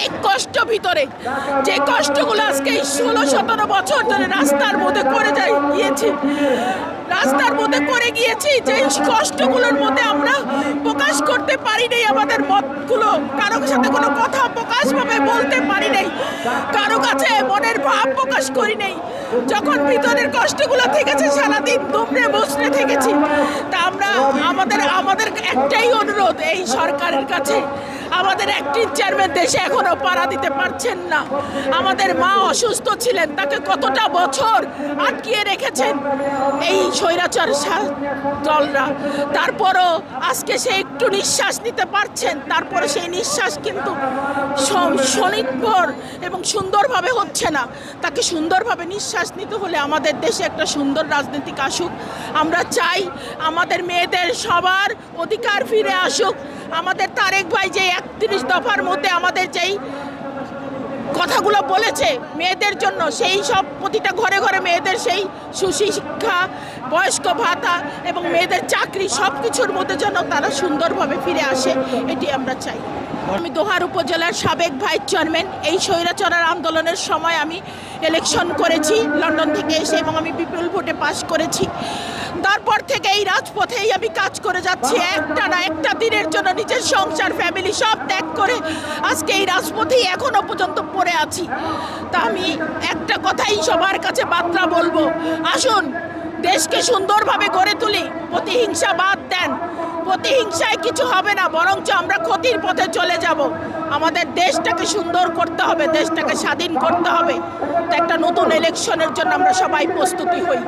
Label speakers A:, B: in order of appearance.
A: অনেক কষ্ট ভিতরে। যে কষ্টগুলো আজকে ষোলো, সতেরো বছর ধরে রাস্তার মধ্যে করে যাই গিয়েছি। রাস্তার মধ্যে করে গিয়েছি যে কষ্টগুলোর মধ্যে আমরা প্রকাশ করতে পারি নাই আমাদের মতগুলো। কারোর সাথে কোনো কথা প্রকাশভাবে বলতে পারি নাই। কারও কাছে মনের ভাব প্রকাশ করি নাই। যখন ভিতরের কষ্টগুলো থেকেছে, সারাদিন দুমড়ে মুচড়ে থেকেছি। তা আমরা আমাদের আমাদের একটাই অনুরোধ এই সরকারের কাছে। আমাদের একটি চেয়ারম্যান দেশে এখনও পাড়া দিতে পারছেন না। আমাদের মা অসুস্থ ছিলেন, তাকে কতটা বছর আটকিয়ে রেখেছেন এই স্বৈরাচার দলরা। তারপরও আজকে সে একটু নিঃশ্বাস নিতে পারছেন, তারপরে সেই নিঃশ্বাস কিন্তু স্বনির্ভর এবং সুন্দরভাবে হচ্ছে না। তাকে সুন্দরভাবে নিঃশ্বাস নিতে হলে আমাদের দেশে একটা সুন্দর রাজনীতিক আসুক। আমরা চাই আমাদের মেয়েদের সবার অধিকার ফিরে আসুক। আমাদের তারেক ভাই যে একত্রিশ দফার মধ্যে আমাদের যেই কথাগুলো বলেছে মেয়েদের জন্য, সেই সব প্রতিটা ঘরে ঘরে মেয়েদের সেই সুশিক্ষা, বয়স্ক ভাতা এবং মেয়েদের চাকরি সব কিছুর মধ্যে যেন তারা সুন্দরভাবে ফিরে আসে, এটি আমরা চাই। আমি দোহার উপজেলার সাবেক ভাইস চেয়ারম্যান, এই স্বৈরাচরার আন্দোলনের সময় আমি ইলেকশন করেছি লন্ডন থেকে এসে এবং আমি বিপুল ভোটে পাশ করেছি। তারপর থেকে এই রাজপথেই আমি কাজ করে যাচ্ছি, একটা না একটা দিনের জন্য নিজের সংসার ফ্যামিলি সব ত্যাগ করে আজকে এই রাজপথেই এখনও পর্যন্ত পড়ে আছি। তা আমি একটা কথাই সবার কাছে বার্তা বলব, আসুন, দেশকে সুন্দরভাবে গড়ে তুলি প্রতিহিংসা বাদ দেন। প্রতিহিংসায় কিছু হবে না, বরঞ্চ আমরা ক্ষতির পথে চলে যাব। আমাদের দেশটাকে সুন্দর করতে হবে, দেশটাকে স্বাধীন করতে হবে। তো একটা নতুন ইলেকশনের জন্য আমরা সবাই প্রস্তুতি হই।